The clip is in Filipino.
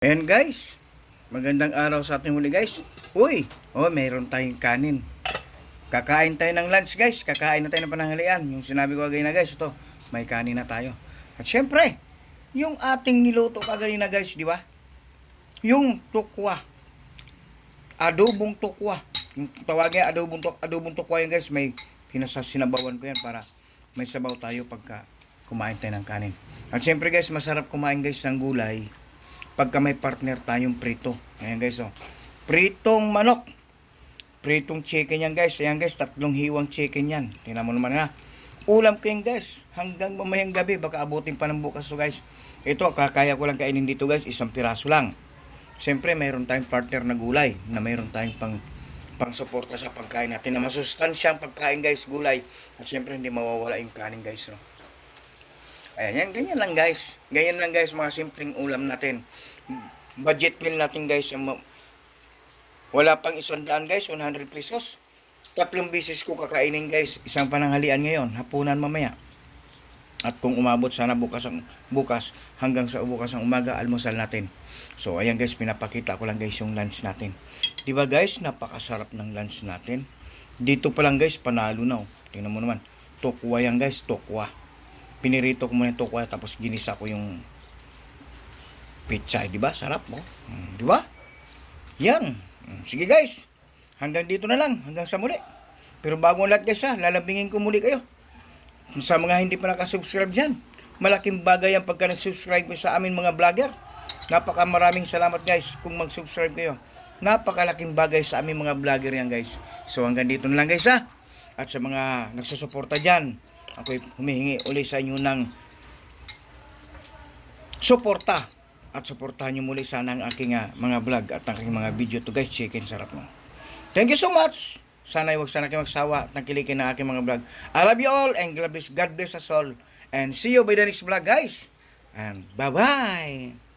Ayan guys, magandang araw sa ating muli guys. Uy, oh mayroon tayong kanin. Kakain tayo ng lunch guys, kakain na tayo ng pananghalian. Yung sinabi ko kagay na guys, ito, may kanin na tayo. At syempre, yung ating niluto kagay na guys, di ba? Yung tukwa. Adobong tukwa. Yung tawagin adobong, tuk adobong tukwa yun guys, may pinasasinabawan ko yan para may sabaw tayo pagka kumain tayo ng kanin. At syempre guys, masarap kumain guys ng gulay pagka may partner tayong prito. Ayan guys, oh. Pritong manok. Pritong chicken yan guys. Ayan guys, tatlong hiwang chicken yan. Tingnan mo naman nga. Ulam ko yan guys. Hanggang mamayang gabi. Baka abutin pa ng bukas to guys. Ito, kakaya ko lang kainin dito guys. Isang piraso lang. Siyempre, mayroon tayong partner na gulay. Na mayroon tayong pang pang suporta sa pagkain natin na masustansyang pagkain guys, gulay. At siyempre, hindi mawawala yung kanin guys. No? Ayan, yan, ganyan lang guys. Ganyan lang guys, mga simpleng ulam natin. Budget meal natin guys. Wala pang isang guys, 100 pesos. Tatlong bisis ko kakainin guys. Isang pananghalian ngayon, hapunan mamaya. At kung umabot sana bukas ang bukas hanggang sa bukas ang umaga almusal natin. So ayan guys, pinapakita ko lang guys yung lunch natin. 'Di ba guys, napakasarap ng lunch natin. Dito pa lang guys, panalo na oh. Tingnan mo naman. Tokwa yan guys, tokwa pinirito ko muna yung tukwa tapos ginisa ko yung pizza, di ba? Sarap mo. Mm, di ba? Yan. Mm, Sige guys. Hanggang dito na lang. Hanggang sa muli. Pero bago lahat guys ha, lalambingin ko muli kayo. Sa mga hindi pa nakasubscribe dyan, malaking bagay ang pagka nag-subscribe ko sa amin mga vlogger. Napaka maraming salamat guys kung mag-subscribe kayo. Napakalaking bagay sa aming mga vlogger yan guys. So hanggang dito na lang guys ha. At sa mga nagsusuporta dyan, ako'y humihingi uli sa inyo ng suporta. At suportahan nyo muli sana ang aking ah, mga vlog at ang aking mga video to guys. Chicken sarap mo. Thank you so much. Sana huwag sana kayo magsawa at nakilikin ng aking mga vlog. I love you all and God bless, God bless us all. And see you by the next vlog guys. And bye-bye.